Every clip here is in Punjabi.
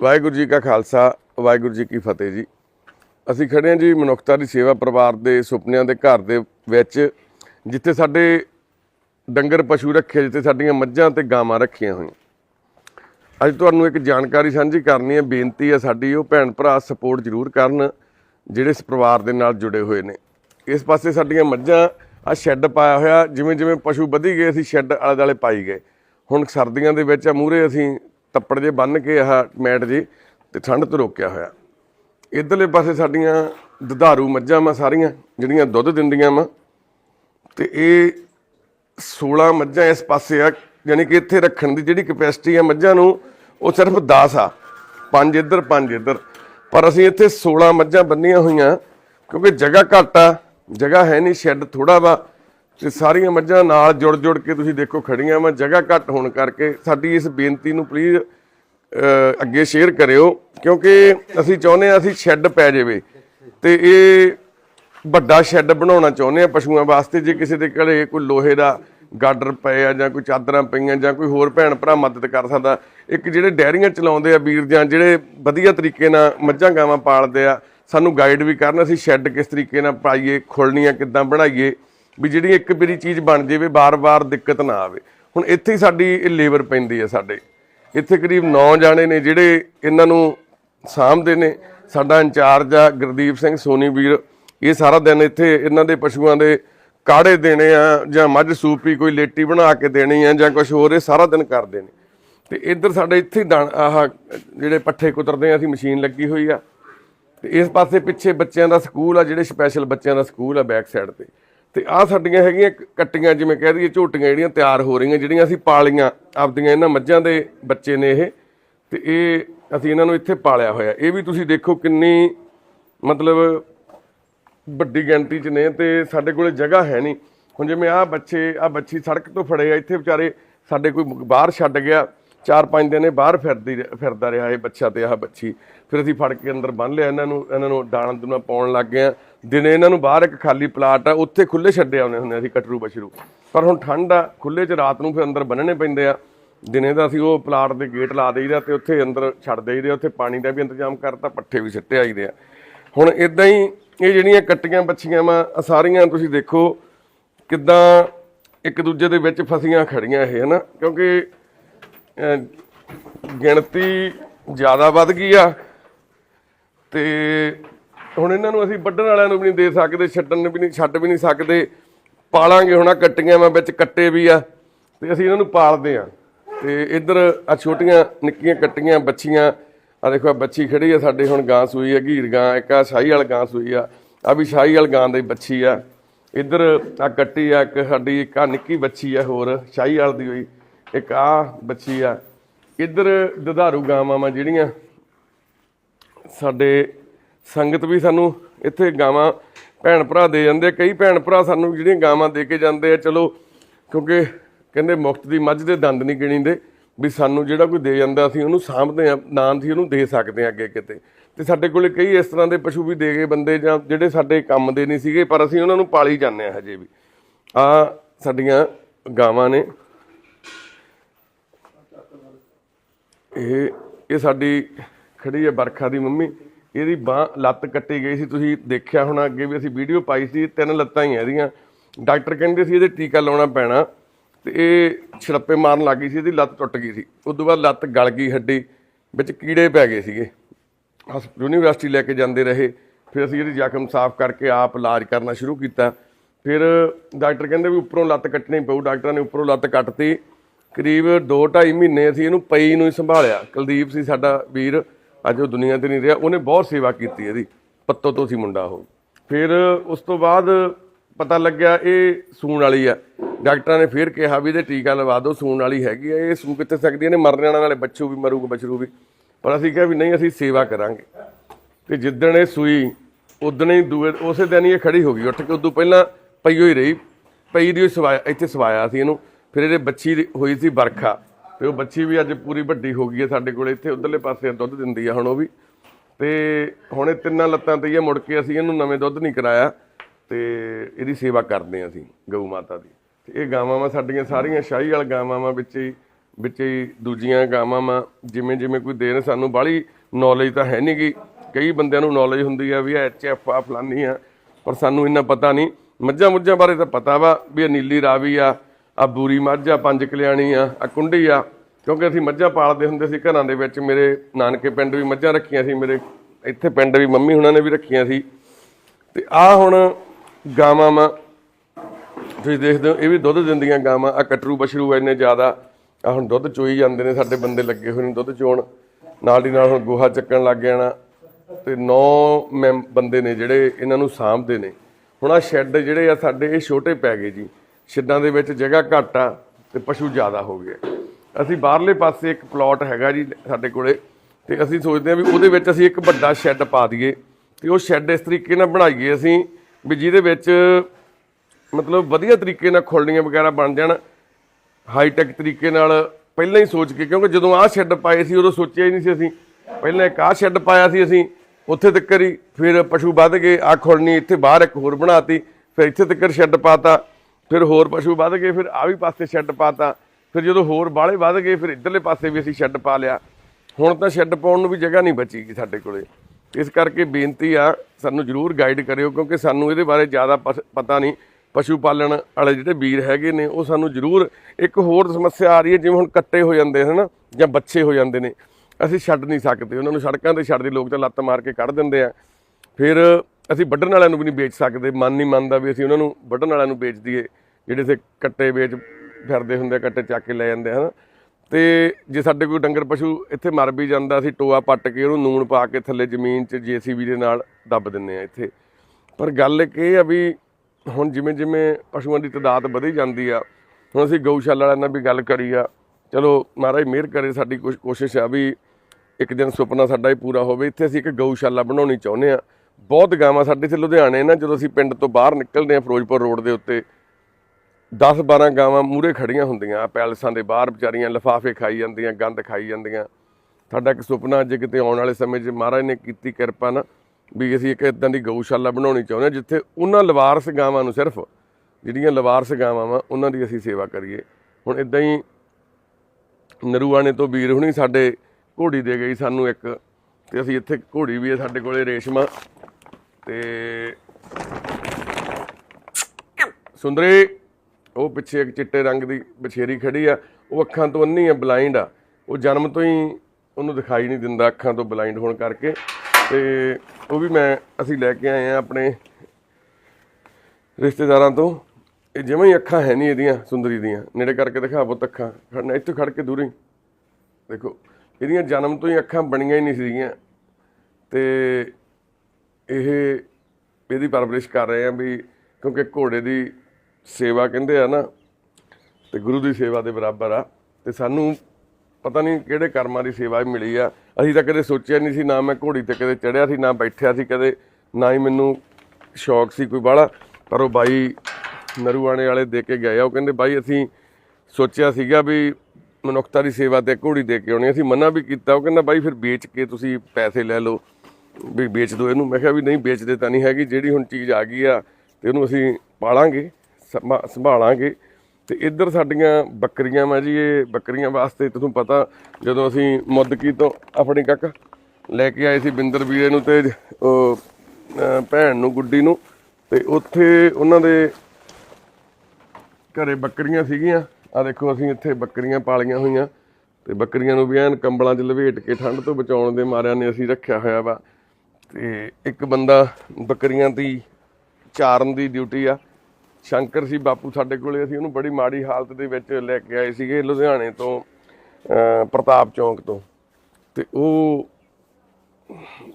ਵਾਹਿਗੁਰੂ ਜੀ ਕਾ ਖਾਲਸਾ, ਵਾਹਿਗੁਰੂ ਜੀ ਕੀ ਫਤਿਹ ਜੀ। ਅਸੀਂ ਖੜੇ ਹਾਂ ਜੀ ਮਨੁੱਖਤਾ ਦੀ ਸੇਵਾ ਪਰਿਵਾਰ ਦੇ ਸੁਪਨਿਆਂ ਦੇ ਘਰ ਦੇ ਵਿੱਚ, ਜਿੱਥੇ ਸਾਡੇ ਡੰਗਰ ਪਸ਼ੂ ਰੱਖੇ, ਜਿੱਥੇ ਸਾਡੀਆਂ ਮੱਝਾਂ ਤੇ ਗਾਵਾਂ ਰੱਖੀਆਂ ਹੋਈਆਂ। ਅੱਜ ਤੁਹਾਨੂੰ ਇੱਕ ਜਾਣਕਾਰੀ ਸਾਂਝੀ ਕਰਨੀ ਹੈ, ਬੇਨਤੀ ਹੈ ਸਾਡੀ, ਉਹ ਭੈਣ ਭਰਾ ਸਪੋਰਟ ਜ਼ਰੂਰ ਕਰਨ, ਜਿਹੜੇ ਇਸ ਪਰਿਵਾਰ ਦੇ ਨਾਲ ਜੁੜੇ ਹੋਏ ਨੇ। ਇਸ ਪਾਸੇ ਸਾਡੀਆਂ ਮੱਝਾਂ, ਆ ਸ਼ੈੱਡ ਪਾਇਆ ਹੋਇਆ ਜਿਵੇਂ ਜਿਵੇਂ ਪਸ਼ੂ ਵਧੀ ਗਏ, ਅਸੀਂ ਸ਼ੈੱਡ ਆਲੇ ਦੁਆਲੇ ਪਾਈ ਗਏ। ਹੁਣ ਸਰਦੀਆਂ ਦੇ ਵਿੱਚ ਆ ਮੂਰੇ ਅਸੀਂ ਤੱਪੜ ਜੇ ਬੰਨ ਕੇ ਆਹ ਮੈਟ ਜੀ ਤੇ ਠੰਡ ਤੋਂ ਰੋਕਿਆ ਹੋਇਆ। ਇਧਰਲੇ ਪਾਸੇ ਸਾਡੀਆਂ ਦੁਧਾਰੂ ਮੱਝਾਂ ਵਾ ਸਾਰੀਆਂ, ਜਿਹੜੀਆਂ ਦੁੱਧ ਦਿੰਦੀਆਂ ਵਾ। ਤੇ ਇਹ 16 ਮੱਝਾਂ ਇਸ ਪਾਸੇ ਆ, ਯਾਨੀ ਕਿ ਇੱਥੇ ਰੱਖਣ ਦੀ ਜਿਹੜੀ ਕਪੈਸਿਟੀ ਆ ਮੱਝਾਂ ਨੂੰ, ਉਹ ਸਿਰਫ 10 ਆ। ਪੰਜ ਇੱਧਰ ਪੰਜ ਇੱਧਰ। ਪਰ ਅਸੀਂ ਇੱਥੇ 16 ਮੱਝਾਂ ਬੰਨੀਆਂ ਹੋਈਆਂ, ਕਿਉਂਕਿ ਜਗ੍ਹਾ ਘੱਟ ਆ, ਜਗ੍ਹਾ ਹੈ ਨਹੀਂ, ਸ਼ੈੱਡ ਥੋੜਾ ਵਾ। ਤੇ ਸਾਰੀਆਂ ਮੱਝਾਂ ਨਾਲ ਜੁੜ ਜੁੜ ਕੇ ਤੁਸੀਂ ਦੇਖੋ ਖੜੀਆਂ ਵਾ, ਜਗ੍ਹਾ ਘੱਟ ਹੋਣ ਕਰਕੇ ਸਾਡੀ ਇਸ ਬੇਨਤੀ ਨੂੰ ਪਲੀਜ਼ ਅੱਗੇ ਸ਼ੇਅਰ ਕਰਿਓ, ਕਿਉਂਕਿ ਅਸੀਂ ਚਾਹੁੰਦੇ ਆ ਅਸੀਂ ਸ਼ੈੱਡ ਪੈ ਜਾਵੇ। ਤੇ ਇਹ ਵੱਡਾ ਸ਼ੈੱਡ ਬਣਾਉਣਾ ਚਾਹੁੰਦੇ ਆ ਪਸ਼ੂਆਂ ਵਾਸਤੇ, ਜੇ ਕਿਸੇ ਦੇ ਘਰੇ ਕੋਈ ਲੋਹੇ ਦਾ ਗਾਡਰ ਪਏ ਆ ਜਾਂ ਕੋਈ ਚਾਦਰਾਂ ਪਈਆਂ ਜਾਂ ਕੋਈ ਹੋਰ ਭੈਣ ਭਰਾ ਮਦਦ ਕਰ ਸਕਦਾ, ਇੱਕ ਜਿਹੜੇ ਡੈਰੀਆਂ ਚਲਾਉਂਦੇ ਆ ਵੀਰ ਜਾਂ ਜਿਹੜੇ ਵਧੀਆ ਤਰੀਕੇ ਨਾਲ ਮੱਝਾਂ ਗਾਵਾਂ ਪਾਲਦੇ ਆ, ਸਾਨੂੰ ਗਾਈਡ ਵੀ ਕਰਨ, ਅਸੀਂ ਸ਼ੈੱਡ ਕਿਸ ਤਰੀਕੇ ਨਾਲ ਪਾਈਏ ਖੁੱਲਣੀਆਂ ਕਿੱਦਾਂ ਬਣਾਈਏ। ਵੀ ਜਿਹੜੀ ਇੱਕ ਵਾਰੀ ਚੀਜ਼ ਬਣ ਜਾਵੇ, ਬਾਰ-ਬਾਰ ਦਿੱਕਤ ਨਾ ਆਵੇ। ਹੁਣ ਇੱਥੇ ਹੀ ਸਾਡੀ ਇਹ ਲੇਬਰ ਪੈਂਦੀ ਹੈ ਸਾਡੇ। ਇੱਥੇ ਕਰੀਬ 9 ਜਾਣੇ ਨੇ ਜਿਹੜੇ ਇਹਨਾਂ ਨੂੰ ਸਾਂਭਦੇ ਨੇ। ਸਾਡਾ ਇੰਚਾਰਜ ਆ ਗੁਰਦੀਪ ਸਿੰਘ ਸੋਨੀ ਵੀਰ ਇਹ ਸਾਰਾ ਦਿਨ ਇੱਥੇ ਇਹਨਾਂ ਦੇ ਪਸ਼ੂਆਂ ਦੇ ਕਾੜੇ ਦੇਣੇ ਆ ਜਾਂ ਮੱਝ ਸੂਪੀ ਕੋਈ ਲੇਟੀ ਬਣਾ ਕੇ ਦੇਣੀ ਆ ਜਾਂ ਕੁਝ ਹੋਰ, ਇਹ ਸਾਰਾ ਦਿਨ ਕਰਦੇ ਨੇ। ਤੇ ਇੱਧਰ ਸਾਡੇ ਇੱਥੇ ਹੀ ਦਾਣ- ਆਹ ਜਿਹੜੇ ਪੱਠੇ ਕੁਤਰਦੇ ਆ, ਅਸੀਂ ਮਸ਼ੀਨ ਲੱਗੀ ਹੋਈ ਆ। ਤੇ ਇਸ ਪਾਸੇ ਪਿੱਛੇ ਬੱਚਿਆਂ ਦਾ ਸਕੂਲ ਆ, ਜਿਹੜੇ ਸਪੈਸ਼ਲ ਬੱਚਿਆਂ ਦਾ ਸਕੂਲ ਆ ਬੈਕ ਸਾਈਡ ਤੇ। ਤੇ ਆ ਸਾਡੀਆਂ ਹੈਗੀਆਂ ਕੱਟੀਆਂ, ਜਿਵੇਂ ਕਹਿ ਦਈਏ ਝੋਟੀਆਂ ਜਿਹੜੀਆਂ ਤਿਆਰ ਹੋ ਰਹੀਆਂ, ਜਿਹੜੀਆਂ ਅਸੀਂ ਪਾਲੀਆਂ ਆਪਦੀਆਂ ਇਹਨਾਂ ਮੱਝਾਂ ਦੇ ਬੱਚੇ ਨੇ ਇਹ, ਤੇ ਇਹ ਅਸੀਂ ਇਹਨਾਂ ਨੂੰ ਇੱਥੇ ਪਾਲਿਆ ਹੋਇਆ। ਇਹ ਵੀ ਤੁਸੀਂ ਦੇਖੋ ਕਿੰਨੀ, ਮਤਲਬ ਵੱਡੀ ਗਿਣਤੀ ਚ ਨੇ ਤੇ ਸਾਡੇ ਕੋਲੇ ਜਗ੍ਹਾ ਹੈ ਨਹੀਂ। ਹੁਣ ਜਿਵੇਂ ਆਹ ਬੱਚੇ ਆ ਬੱਚੀ ਸੜਕ ਤੋਂ ਫੜੇ ਆ, ਇੱਥੇ ਵਿਚਾਰੇ ਸਾਡੇ ਕੋਈ ਬਾਹਰ ਛੱਡ ਗਿਆ, ਚਾਰ ਪੰਜ ਦਿਨ ਇਹ ਬਾਹਰ ਫਿਰਦੀ ਫਿਰਦਾ ਰਿਹਾ ਇਹ ਬੱਚਾ ਤੇ ਆਹ ਬੱਚੀ। ਫਿਰ ਅਸੀਂ ਫੜ ਕੇ ਅੰਦਰ ਬੰਨ ਲਿਆ ਇਹਨਾਂ ਨੂੰ ਇਹਨਾਂ ਨੂੰ ਦਾਣਾ ਦੂਣਾ ਪਾਉਣ ਲੱਗ ਗਏ ਆ। ਦਿਨੇ ਇਹਨਾਂ ਨੂੰ ਬਾਹਰ ਇੱਕ ਖਾਲੀ ਪਲਾਟ ਆ, ਉੱਥੇ ਖੁੱਲੇ ਛੱਡੇ ਆਉਂਦੇ ਹੁੰਦੇ ਅਸੀਂ ਕਟਰੂ ਬਸ਼ਰੂ ਪਰ ਹੁਣ ਠੰਡ ਆ ਖੁੱਲੇ ਚ ਰਾਤ ਨੂੰ ਫਿਰ ਅੰਦਰ ਬੰਨਣੇ ਪੈਂਦੇ ਆ। ਦਿਨੇ ਦਾ ਅਸੀਂ ਉਹ ਪਲਾਟ ਦੇ ਗੇਟ ਲਾ ਦੇਈਦਾ ਤੇ ਉੱਥੇ ਅੰਦਰ ਛੱਡ ਦੇਈਦੇ ਉੱਥੇ ਪਾਣੀ ਦਾ ਵੀ ਇੰਤਜ਼ਾਮ ਕਰਤਾ, ਪੱਠੇ ਵੀ ਸਿੱਟੇ ਆਈਦੇ ਆ। ਹੁਣ ਇਦਾਂ ਹੀ ਇਹ ਜਿਹੜੀਆਂ ਕੱਟੀਆਂ ਬੱਚੀਆਂ ਵਾ ਸਾਰੀਆਂ ਤੁਸੀਂ ਦੇਖੋ ਕਿੱਦਾਂ ਇੱਕ ਦੂਜੇ ਦੇ ਵਿੱਚ ਫਸੀਆਂ ਖੜੀਆਂ ਇਹ, ਹਨਾ? ਕਿਉਂਕਿ ਗਿਣਤੀ ਜ਼ਿਆਦਾ ਵੱਧ ਗਈ ਆ ਤੇ ਹੁਣ ਇਹਨਾਂ ਨੂੰ ਅਸੀਂ ਵੱਢਣ ਵਾਲਿਆਂ ਨੂੰ ਵੀ ਨਹੀਂ ਦੇ ਸਕਦੇ, ਛੱਡਣ ਨੂੰ ਵੀ ਨਹੀਂ, ਛੱਡ ਵੀ ਨਹੀਂ ਸਕਦੇ। ਪਾਲਾਂਗੇ ਹੁਣ ਕੱਟੀਆਂ ਵਾ, ਵਿੱਚ ਕੱਟੇ ਵੀ ਆ, ਤੇ ਅਸੀਂ ਇਹਨਾਂ ਨੂੰ ਪਾਲਦੇ ਆ। ਤੇ ਇੱਧਰ ਆ ਛੋਟੀਆਂ ਨਿੱਕੀਆਂ ਕੱਟੀਆਂ ਬੱਚੀਆਂ ਆ ਦੇਖੋ ਆ ਬੱਚੀ ਖੜੀ ਆ, ਸਾਡੇ ਹੁਣ ਗਾਂ ਸੂਈ ਆ, ਘੀਰ ਗਾਂ, ਇੱਕ ਆ ਸ਼ਾਹੀ ਵਾਲ ਗਾਂ ਸੂਈ ਆ ਆ ਵੀ ਸ਼ਾਹੀ ਵਾਲ ਗਾਂ ਦੀ ਬੱਚੀ ਆ। ਇੱਧਰ ਆ ਕੱਟੀ ਆ, ਇੱਕ ਸਾਡੀ ਇੱਕ ਆ ਨਿੱਕੀ ਬੱਚੀ ਆ, ਹੋਰ ਸ਼ਾਹੀ ਵਾਲ ਦੀ ਹੋਈ, ਇੱਕ ਆ ਬੱਚੀ ਆ। ਇੱਧਰ ਦੁਧਾਰੂ ਗਾਵਾਂ ਵਾ ਜਿਹੜੀਆਂ, ਸਾਡੇ ਸੰਗਤ ਵੀ ਸਾਨੂੰ ਇੱਥੇ ਗਾਵਾਂ ਭੈਣ ਭਰਾ ਦੇ ਜਾਂਦੇ ਆ। ਕਈ ਭੈਣ ਭਰਾ ਸਾਨੂੰ ਜਿਹੜੀਆਂ ਗਾਵਾਂ ਦੇ ਕੇ ਜਾਂਦੇ ਆ, ਚਲੋ, ਕਿਉਂਕਿ ਕਹਿੰਦੇ ਮੁਫਤ ਦੀ ਮੱਝ ਦੇ ਦੰਦ ਨਹੀਂ ਗਿਣੀਂਦੇ ਵੀ ਸਾਨੂੰ ਜਿਹੜਾ ਕੋਈ ਦੇ ਜਾਂਦਾ ਅਸੀਂ ਉਹਨੂੰ ਸਾਂਭਦੇ ਆ ਨਾਂ ਸੀ ਉਹਨੂੰ ਦੇ ਸਕਦੇ ਆ ਅੱਗੇ ਕਿਤੇ। ਤੇ ਸਾਡੇ ਕੋਲੇ ਕਈ ਇਸ ਤਰ੍ਹਾਂ ਦੇ ਪਸ਼ੂ ਵੀ ਦੇ ਗਏ ਬੰਦੇ ਜਾਂ ਜਿਹੜੇ ਸਾਡੇ ਕੰਮ ਦੇ ਨਹੀਂ ਸੀਗੇ, ਪਰ ਅਸੀਂ ਉਹਨਾਂ ਨੂੰ ਪਾਲੀ ਜਾਂਦੇ ਆ ਹਜੇ ਵੀ। ਆ ਸਾਡੀਆਂ ਗਾਵਾਂ ਨੇ। ਇਹ ਇਹ ਸਾਡੀ ਖੜੀ ਹੈ ਬਰਖਾ ਦੀ ਮੰਮੀ। ਇਹਦੀ ਬਾਹ ਲੱਤ ਕੱਟੀ ਗਈ ਸੀ, ਤੁਸੀਂ ਦੇਖਿਆ ਹੋਣਾ ਅੱਗੇ ਵੀ ਅਸੀਂ ਵੀਡੀਓ ਪਾਈ ਸੀ, ਤਿੰਨ ਲੱਤਾਂ ਹੀ ਆ ਇਹਦੀਆਂ। ਡਾਕਟਰ ਕਹਿੰਦੇ ਸੀ ਇਹਦੇ ਟੀਕਾ ਲਾਉਣਾ ਪੈਣਾ, ਤੇ ਇਹ ਛੜੱਪੇ ਮਾਰਨ ਲੱਗ ਗਈ ਸੀ, ਇਹਦੀ ਲੱਤ ਟੁੱਟ ਗਈ ਸੀ। ਉਸ ਤੋਂ ਬਾਅਦ ਲੱਤ ਗਲ ਗਈ ਹੱਡੀ, ਵਿੱਚ ਕੀੜੇ ਪੈ ਗਏ ਸੀਗੇ। ਹਸ, ਯੂਨੀਵਰਸਿਟੀ ਲੈ ਕੇ ਜਾਂਦੇ ਰਹੇ, ਫਿਰ ਅਸੀਂ ਇਹਦੀ ਜ਼ਖਮ ਸਾਫ਼ ਕਰਕੇ ਆਪ ਇਲਾਜ ਕਰਨਾ ਸ਼ੁਰੂ ਕੀਤਾ। ਫਿਰ ਡਾਕਟਰ ਕਹਿੰਦੇ ਵੀ ਉੱਪਰੋਂ ਲੱਤ ਕੱਟਣੀ ਪਊ, ਡਾਕਟਰਾਂ ਨੇ ਉੱਪਰੋਂ ਲੱਤ ਕੱਟਤੀ। ਕਰੀਬ 2.5 ਮਹੀਨੇ ਅਸੀਂ ਇਹਨੂੰ ਪਈ ਨੂੰ ਹੀ ਸੰਭਾਲਿਆ। ਕੁਲਦੀਪ ਸੀ ਸਾਡਾ ਵੀਰ ਅੱਜ ਉਹ ਦੁਨੀਆ ਤੇ ਨਹੀਂ ਰਿਹਾ, ਉਹਨੇ ਬਹੁਤ ਸੇਵਾ ਕੀਤੀ ਇਹਦੀ, ਪੱਤੋ ਤੋਂ ਸੀ ਮੁੰਡਾ ਉਹ। ਫਿਰ ਉਸ ਤੋਂ ਬਾਅਦ ਪਤਾ ਲੱਗਿਆ ਇਹ ਸੂਣ ਵਾਲੀ ਆ। ਡਾਕਟਰਾਂ ਨੇ ਫਿਰ ਕਿਹਾ ਵੀ ਇਹਦੇ ਟੀਕਾ ਲਵਾ ਦਿਓ, ਸੂਣ ਵਾਲੀ ਹੈਗੀ ਆ, ਇਹ ਸੂ ਕਿੱਥੇ ਸਕਦੀ ਇਹਨੇ ਮਰਨ ਜਾਣਾ ਨਾਲੇ ਬੱਚੂ ਵੀ ਮਰੂਗਾ ਬਛਰੂ ਵੀ। ਪਰ ਅਸੀਂ ਕਿਹਾ ਵੀ ਨਹੀਂ, ਅਸੀਂ ਸੇਵਾ ਕਰਾਂਗੇ। ਤੇ ਜਿੱਦਣ ਇਹ ਸੂਈ ਉਦਣ ਹੀ ਦੂਏ, ਉਸੇ ਦਿਨ ਹੀ ਇਹ ਖੜੀ ਹੋ ਗਈ, ਉੱਠ ਕੇ ਉਦੋਂ ਪਹਿਲਾਂ ਪਈ ਹੋਈ ਰਹੀ, ਪਈ ਦੀ ਸਵਾਇਆ, ਇੱਥੇ ਸਵਾਇਆ ਸੀ ਇਹਨੂੰ। ਫਿਰ ਇਹਦੇ ਬੱਚੀ ਦੀ ਹੋਈ ਸੀ ਵਰਖਾ। ਤੇ ਉਹ ਬੱਚੀ ਵੀ ਅੱਜ ਪੂਰੀ ਵੱਡੀ ਹੋ ਗਈ ਹੈ ਸਾਡੇ ਕੋਲ, ਇੱਥੇ ਉਧਰਲੇ ਪਾਸੇ ਦੁੱਧ ਦਿੰਦੀ ਆ ਹੁਣ ਉਹ ਵੀ। ਤੇ ਹੁਣ ਇਹ ਤਿੰਨਾਂ ਲੱਤਾਂ ਤੇ ਹੀ ਮੁੜ ਕੇ ਅਸੀਂ ਇਹਨੂੰ ਨਵੇਂ ਦੁੱਧ ਨਹੀਂ ਕਰਾਇਆ। ਤੇ ਇਹਦੀ ਸੇਵਾ ਕਰਦੇ ਹਾਂ ਅਸੀਂ, ਗਊ ਮਾਤਾ ਦੀ। ਤੇ ਇਹ ਗਾਵਾਂ ਵਾ ਸਾਡੀਆਂ ਸਾਰੀਆਂ, ਸ਼ਾਹੀ ਵਾਲ ਗਾਵਾਂ ਵਾ ਵਿੱਚ ਹੀ ਵਿੱਚ ਹੀ ਦੂਜੀਆਂ ਗਾਵਾਂ ਵਾ, ਜਿਵੇਂ ਜਿਵੇਂ ਕੋਈ ਦੇਣ ਸਾਨੂੰ ਬਾਹਲੀ ਨੌਲੇਜ ਤਾਂ ਹੈ ਨਹੀਂ ਗੀ ਕਈ ਬੰਦਿਆਂ ਨੂੰ ਨੌਲੇਜ ਹੁੰਦੀ ਆ ਵੀ ਐਚ ਐਫ ਆ, ਫਲਾਨੀ ਆ, ਪਰ ਸਾਨੂੰ ਇੰਨਾ ਪਤਾ ਨਹੀਂ। ਮੱਝਾਂ ਮੁੱਝਾਂ ਬਾਰੇ ਤਾਂ ਪਤਾ ਵਾ ਵੀ ਇਹ ਨੀਲੀ ਰਾਵੀ ਆ ਆ ਬੂਰੀ ਮੱਝ ਆ, ਪੰਜ ਕਲਿਆਣੀ ਆ ਆ ਕੁੰਡੀ ਆ। ਕਿਉਂਕਿ ਅਸੀਂ ਮੱਝਾਂ ਪਾਲਦੇ ਹੁੰਦੇ ਸੀ ਘਰਾਂ ਦੇ ਵਿੱਚ, ਮੇਰੇ ਨਾਨਕੇ ਪਿੰਡ ਵੀ ਮੱਝਾਂ ਰੱਖੀਆਂ ਸੀ, ਮੇਰੇ ਇੱਥੇ ਪਿੰਡ ਵੀ ਮੰਮੀ ਹੁਣਾਂ ਨੇ ਵੀ ਰੱਖੀਆਂ ਸੀ। ਤੇ ਆ ਹੁਣ ਗਾਵਾਂ ਵਾ, ਤੁਸੀਂ ਦੇਖਦੇ ਹੋ, ਇਹ ਵੀ ਦੁੱਧ ਦਿੰਦੀਆਂ ਗਾਵਾਂ ਆ ਕਟਰੂ ਬਸ਼ਰੂ ਇੰਨੇ ਜ਼ਿਆਦਾ। ਆ ਹੁਣ ਦੁੱਧ ਚੋਈ ਜਾਂਦੇ ਨੇ, ਸਾਡੇ ਬੰਦੇ ਲੱਗੇ ਹੋਏ ਨੇ ਦੁੱਧ ਚੋਣ। ਨਾਲ ਦੀ ਨਾਲ ਹੁਣ ਗੋਹਾ ਚੱਕਣ ਲੱਗ ਜਾਣਾ ਤੇ 9 ਮੈਂ ਬੰਦੇ ਨੇ ਜਿਹੜੇ ਇਹਨਾਂ ਨੂੰ ਸਾਂਭਦੇ ਨੇ। ਹੁਣ ਆ ਸ਼ੈੱਡ ਜਿਹੜੇ ਆ ਸਾਡੇ, ਇਹ ਛੋਟੇ ਪੈ ਗਏ ਜੀ। ਸ਼ੈੱਡਾਂ ਦੇ ਵਿੱਚ ਜਗ੍ਹਾ ਘੱਟ ਆ ਤੇ ਪਸ਼ੂ ਜ਼ਿਆਦਾ ਹੋ ਗਏ। ਅਸੀਂ ਬਾਹਰਲੇ ਪਾਸੇ ਇੱਕ ਪਲਾਟ ਹੈਗਾ ਜੀ ਸਾਡੇ ਕੋਲੇ ਤੇ ਅਸੀਂ ਸੋਚਦੇ ਹਾਂ ਵੀ ਉਹਦੇ ਵਿੱਚ ਅਸੀਂ ਇੱਕ ਵੱਡਾ ਸ਼ੈੱਡ ਪਾ ਦਈਏ ਤੇ ਉਹ ਸ਼ੈੱਡ ਇਸ ਤਰੀਕੇ ਨਾਲ ਬਣਾਈਏ ਅਸੀਂ ਵੀ ਜਿਹਦੇ ਵਿੱਚ ਮਤਲਬ ਵਧੀਆ ਤਰੀਕੇ ਨਾਲ ਖੁੱਲਣੀਆਂ ਵਗੈਰਾ ਬਣ ਜਾਣ ਹਾਈ ਟੈਕ ਤਰੀਕੇ ਨਾਲ ਪਹਿਲਾਂ ਹੀ ਸੋਚ ਕੇ, ਕਿਉਂਕਿ ਜਦੋਂ ਆਹ ਸ਼ੈੱਡ ਪਾਏ ਸੀ ਉਦੋਂ ਸੋਚਿਆ ਹੀ ਨਹੀਂ ਸੀ ਅਸੀਂ। ਪਹਿਲਾਂ ਇੱਕ ਆਹ ਸ਼ੈੱਡ ਪਾਇਆ ਸੀ ਅਸੀਂ, ਉੱਥੇ ਤੱਕ ਹੀ ਫਿਰ ਪਸ਼ੂ ਵੱਧ ਗਏ ਆ ਖੁਰਨੀ ਇੱਥੇ ਬਾਹਰ ਇੱਕ ਹੋਰ ਬਣਾਤੀ, ਫਿਰ ਇੱਥੇ ਤੱਕ ਸ਼ੈੱਡ ਪਾਤਾ। ਫਿਰ ਹੋਰ ਪਸ਼ੂ ਵੱਧ ਗਏ, ਫਿਰ ਆ ਵੀ ਪਾਸੇ ਸ਼ੈੱਡ ਪਾਤਾ। ਫਿਰ ਜਦੋਂ ਹੋਰ ਬਾਹਲੇ ਵੱਧ ਗਏ, ਫਿਰ ਇਧਰਲੇ ਪਾਸੇ ਵੀ ਅਸੀਂ ਸ਼ੈੱਡ ਪਾ ਲਿਆ। ਹੁਣ ਤਾਂ ਸ਼ੈੱਡ ਪਾਉਣ ਨੂੰ ਵੀ ਜਗ੍ਹਾ ਨਹੀਂ ਬਚੀਗੀ ਸਾਡੇ ਕੋਲੇ। ਇਸ ਕਰਕੇ ਬੇਨਤੀ ਆ, ਸਾਨੂੰ ਜਰੂਰ ਗਾਈਡ ਕਰਿਓ, ਕਿਉਂਕਿ ਸਾਨੂੰ ਇਹਦੇ ਬਾਰੇ ਜ਼ਿਆਦਾ ਪਸ- ਪਤਾ ਨਹੀਂ। ਪਸ਼ੂ ਪਾਲਣ ਵਾਲੇ ਜਿਹੜੇ ਵੀਰ ਹੈਗੇ ਨੇ, ਉਹ ਸਾਨੂੰ ਜਰੂਰ ਇੱਕ ਹੋਰ ਸਮੱਸਿਆ ਆ ਰਹੀ ਹੈ, ਜਿਵੇਂ ਹੁਣ ਕੱਟੇ ਹੋ ਜਾਂਦੇ ਹਨ, ਜਾਂ ਬੱਚੇ ਹੋ ਜਾਂਦੇ ਨੇ। ਅਸੀਂ ਛੱਡ ਨਹੀਂ ਸਕਦੇ, ਉਹਨਾਂ ਨੂੰ ਸੜਕਾਂ ਤੇ ਛੱਡਦੇ, ਲੋਕ ਤਾਂ ਲੱਤ ਮਾਰ ਕੇ ਕੱਢ ਦਿੰਦੇ ਆ। ਫਿਰ ਅਸੀਂ ਵੱਢਣ ਵਾਲਿਆਂ ਨੂੰ ਵੀ ਨਹੀਂ ਵੇਚ ਸਕਦੇ, ਮਨ ਨਹੀਂ ਮੰਨਦਾ ਵੀ ਅਸੀਂ ਉਹਨਾਂ ਨੂੰ ਵੱਢਣ ਵਾਲਿਆਂ ਨੂੰ ਵੇਚ ਦਈਏ, ਜਿਹੜੇ ਇੱਥੇ ਕੱਟੇ ਵੇਚ ਫਿਰਦੇ ਹੁੰਦੇ ਆ, ਕੱਟੇ ਚੱਕ ਕੇ ਲੈ ਜਾਂਦੇ ਆ, ਹਨਾ। ਤੇ ਜੇ ਸਾਡੇ ਕੋਈ ਡੰਗਰ ਪਸ਼ੂ ਇੱਥੇ ਮਰ ਵੀ ਜਾਂਦਾ, ਅਸੀਂ ਟੋਆ ਪੱਟ ਕੇ ਉਹਨੂੰ ਨੂਣ ਪਾ ਕੇ ਥੱਲੇ ਜ਼ਮੀਨ 'ਚ ਜੀਸੀਬੀ ਦੇ ਨਾਲ ਦੱਬ ਦਿੰਨੇ ਆ ਇੱਥੇ। ਪਰ ਗੱਲ ਇੱਕ ਇਹ ਆ ਵੀ ਹੁਣ ਜਿਵੇਂ ਜਿਵੇਂ ਪਸ਼ੂਆਂ ਦੀ ਤਾਦਾਦ ਵਧੀ ਜਾਂਦੀ ਆ, ਹੁਣ ਅਸੀਂ ਗਊਸ਼ਾਲਾ ਵਾਲਿਆਂ ਨਾਲ ਵੀ ਗੱਲ ਕਰੀ ਆ, ਚਲੋ ਮਹਾਰਾਜ ਮਿਹਰ ਕਰੇ ਸਾਡੀ ਕੁਛ ਕੋਸ਼ਿਸ਼ ਆ ਵੀ ਇੱਕ ਦਿਨ ਸੁਪਨਾ ਸਾਡਾ ਹੀ ਪੂਰਾ ਹੋਵੇ, ਇੱਥੇ ਅਸੀਂ ਇੱਕ ਗਊਸ਼ਾਲਾ ਬਣਾਉਣੀ ਚਾਹੁੰਦੇ ਆ। ਬਹੁਤ ਗਾਵਾਂ ਸਾਡੇ ਇੱਥੇ ਲੁਧਿਆਣੇ ਨਾ, ਜਦੋਂ ਅਸੀਂ ਪਿੰਡ ਤੋਂ ਬਾਹਰ ਨਿਕਲਦੇ ਆ ਫਿਰੋਜ਼ਪੁਰ ਰੋਡ ਦੇ ਉੱਤੇ 10 12 ਗਾਵਾਂ ਮੂਰੇ ਖੜੀਆਂ ਹੁੰਦੀਆਂ ਆ ਪੈਲਸਾਂ ਦੇ ਬਾਹਰ ਵਿਚਾਰੀਆਂ ਲਫਾਫੇ ਖਾਈ ਜਾਂਦੀਆਂ, ਗੰਦ ਖਾਈ ਜਾਂਦੀਆਂ। ਸਾਡਾ ਇੱਕ ਸੁਪਨਾ ਜੇ ਕਿਤੇ ਆਉਣ ਵਾਲੇ ਸਮੇਂ 'ਚ ਮਹਾਰਾਜ ਨੇ ਕੀਤੀ ਕਿਰਪਾ ਨਾ, ਵੀ ਅਸੀਂ ਇੱਕ ਇਦਾਂ ਦੀ ਗਊਸ਼ਾਲਾ ਬਣਾਉਣੀ ਚਾਹੁੰਦੇ ਹਾਂ, ਜਿੱਥੇ ਉਹਨਾਂ ਲਵਾਰਸ ਗਾਵਾਂ ਨੂੰ ਸਿਰਫ, ਜਿਹੜੀਆਂ ਲਵਾਰਸ ਗਾਵਾਂ ਵਾ, ਉਹਨਾਂ ਦੀ ਅਸੀਂ ਸੇਵਾ ਕਰੀਏ। ਹੁਣ ਇਦਾਂ ਹੀ ਨਰੂਆਣੇ ਤੋਂ ਵੀਰ ਹੁਣੀ ਸਾਡੇ ਘੋੜੀ ਦੇ ਗਈ ਸਾਨੂੰ ਇੱਕ, ਤੇ ਅਸੀਂ ਇੱਥੇ ਘੋੜੀ ਵੀ ਹੈ ਸਾਡੇ ਕੋਲੇ ਰੇਸ਼ਮਾ। ਤੇ ਸੁੰਦਰੀ, ਉਹ ਪਿੱਛੇ ਇੱਕ ਚਿੱਟੇ ਰੰਗ ਦੀ ਬਛੇਰੀ ਖੜੀ ਆ। ਉਹ ਅੱਖਾਂ ਤੋਂ ਅੰਨੀ ਆ ਬਲਾਈਂਡ ਆ। ਉਹ ਜਨਮ ਤੋਂ ਹੀ ਉਹਨੂੰ ਦਿਖਾਈ ਨਹੀਂ ਦਿੰਦਾ ਅੱਖਾਂ ਤੋਂ ਬਲਾਈਂਡ ਹੋਣ ਕਰਕੇ। ਤੇ ਉਹ ਵੀ ਮੈਂ, ਅਸੀਂ ਲੈ ਕੇ ਆਏ ਆ ਆਪਣੇ ਰਿਸ਼ਤੇਦਾਰਾਂ ਤੋਂ। ਇਹ ਜਿਵੇਂ ਹੀ ਅੱਖਾਂ ਹੈ ਨਹੀਂ ਇਹਦੀਆਂ, ਸੁੰਦਰੀ ਦੀਆਂ। ਨੇੜੇ ਕਰਕੇ ਦਿਖਾ ਪੁੱਤ ਅੱਖਾਂ। ਖੜਨਾ ਇੱਥੇ ਖੜ ਕੇ ਦੂਰੀ। ਦੇਖੋ, ਇਹਦੀਆਂ ਜਨਮ ਤੋਂ ਹੀ ਅੱਖਾਂ ਬਣੀਆਂ ਹੀ ਨਹੀਂ ਸੀਗੀਆਂ। ਤੇ ਇਹ ਇਹਦੀ ਪਰਵਰਿਸ਼ ਕਰ ਰਹੇ ਆ ਵੀ ਕਿਉਂਕਿ ਘੋੜੇ ਦੀ ਸੇਵਾ ਕਹਿੰਦੇ ਆ ਨਾ, ਤੇ ਗੁਰੂ ਦੀ ਸੇਵਾ ਦੇ ਬਰਾਬਰ ਆ, ਤੇ ਸਾਨੂੰ ਪਤਾ ਨਹੀਂ ਕਿਹੜੇ ਕਰਮਾਂ ਦੀ ਸੇਵਾ ਮਿਲੀ ਆ। ਅਸੀਂ ਤਾਂ ਕਦੇ ਸੋਚਿਆ ਨਹੀਂ ਸੀ, ਨਾ ਮੈਂ ਘੋੜੀ ਤੇ ਕਦੇ ਚੜਿਆ ਸੀ, ਨਾ ਬੈਠਿਆ ਸੀ ਕਦੇ, ਨਾ ਹੀ ਮੈਨੂੰ ਸ਼ੌਕ ਸੀ ਕੋਈ ਬਾਹਲਾ। ਪਰ ਉਹ ਬਾਈ ਨਰੂਆਣੇ ਵਾਲੇ ਦੇ ਕੇ ਗਏ ਆ, ਉਹ ਕਹਿੰਦੇ ਬਾਈ ਅਸੀਂ ਸੋਚਿਆ ਸੀਗਾ ਵੀ ਮਨੁੱਖਤਾ ਦੀ ਸੇਵਾ ਤੇ ਘੋੜੀ ਦੇ ਕੇ ਆਉਣੀ ਅਸੀਂ ਮਨਾ ਵੀ ਕੀਤਾ, ਉਹ ਕਹਿੰਦਾ ਬਾਈ ਫਿਰ ਵੇਚ ਕੇ ਤੁਸੀਂ ਪੈਸੇ ਲੈ ਲਓ। ਵੀ ਵੇਚ ਦਿਓ ਇਹਨੂੰ। ਮੈਂ ਕਿਹਾ ਵੀ ਨਹੀਂ, ਵੇਚਦੇ ਤਾਂ ਨਹੀਂ ਹੈਗੀ, ਜਿਹੜੀ ਹੁਣ ਚੀਜ਼ ਆ ਗਈ ਆ, ਤੇ ਇਹਨੂੰ ਅਸੀਂ ਪਾਲਾਂਗੇ, ਸੰਭਾ- ਸੰਭਾਲਾਂਗੇ। ਤੇ ਇੱਧਰ ਸਾਡੀਆਂ ਬੱਕਰੀਆਂ ਵਾ ਜੀ, ਇਹ ਬੱਕਰੀਆਂ ਵਾਸਤੇ ਤੁਹਾਨੂੰ ਪਤਾ, ਜਦੋਂ ਅਸੀਂ ਮੁੱਦਕੀ ਤੋਂ ਆਪਣੀ ਕੱਕ ਲੈ ਕੇ ਆਏ ਸੀ ਬਿੰਦਰ ਵੀਰੇ ਨੂੰ ਤੇ ਉਹ ਭੈਣ ਨੂੰ, ਗੁੱਡੀ ਨੂੰ, ਤੇ ਉੱਥੇ ਉਹਨਾਂ ਦੇ ਘਰੇ ਬੱਕਰੀਆਂ ਸੀਗੀਆਂ। ਆ ਦੇਖੋ, ਅਸੀਂ ਇੱਥੇ ਬੱਕਰੀਆਂ ਪਾਲੀਆਂ ਹੋਈਆਂ, ਤੇ ਬੱਕਰੀਆਂ ਨੂੰ ਵੀ ਐਨ ਕੰਬਲਾਂ 'ਚ ਲਵੇਟ ਕੇ ਠੰਡ ਤੋਂ ਬਚਾਉਣ ਦੇ ਮਾਰਿਆਂ ਨੇ ਅਸੀਂ ਰੱਖਿਆ ਹੋਇਆ ਵਾ। ਤੇ ਇੱਕ ਬੰਦਾ ਬੱਕਰੀਆਂ ਦੀ, ਚਾਰਨ ਦੀ ਡਿਊਟੀ ਆ। ਸ਼ੰਕਰ ਸੀ ਬਾਪੂ ਸਾਡੇ ਕੋਲੇ, ਅਸੀਂ ਉਹਨੂੰ ਬੜੀ ਮਾੜੀ ਹਾਲਤ ਦੇ ਵਿੱਚ ਲੈ ਕੇ ਆਏ ਸੀਗੇ ਲੁਧਿਆਣੇ ਤੋਂ ਪ੍ਰਤਾਪ ਚੌਂਕ ਤੋਂ। ਤੇ ਉਹ